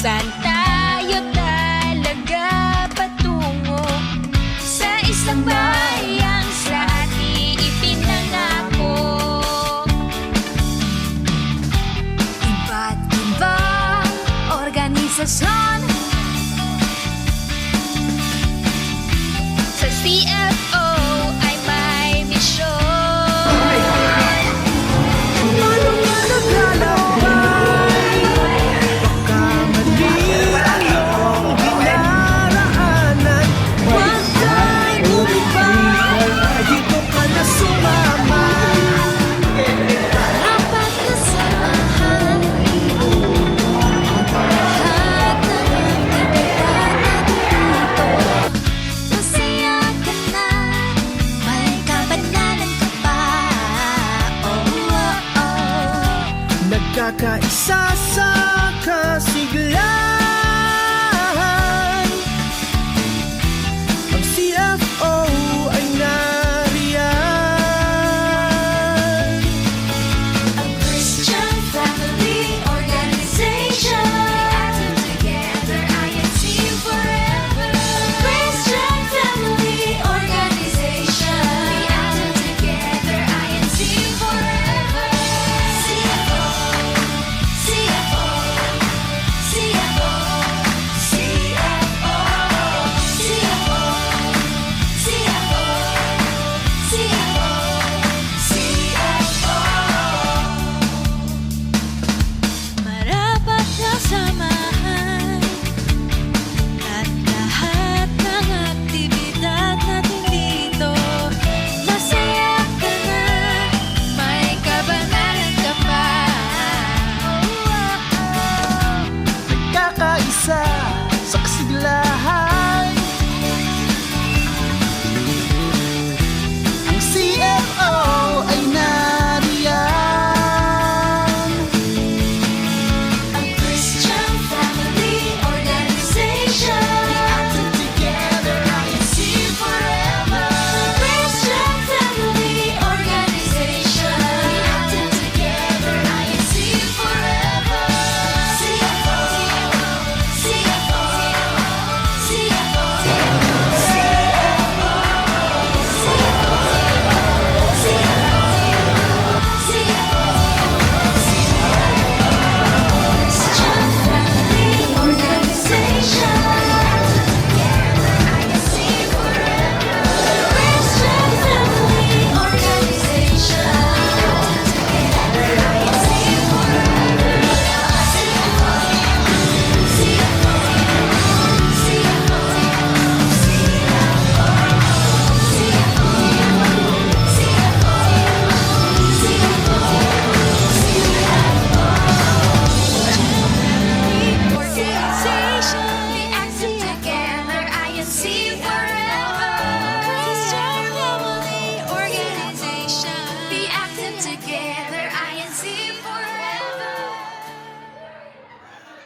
Saan tayo talaga patungo sa isang bayang sa atin ipinangako? Iba't iba organisasyon Kaisa sa kasiglahan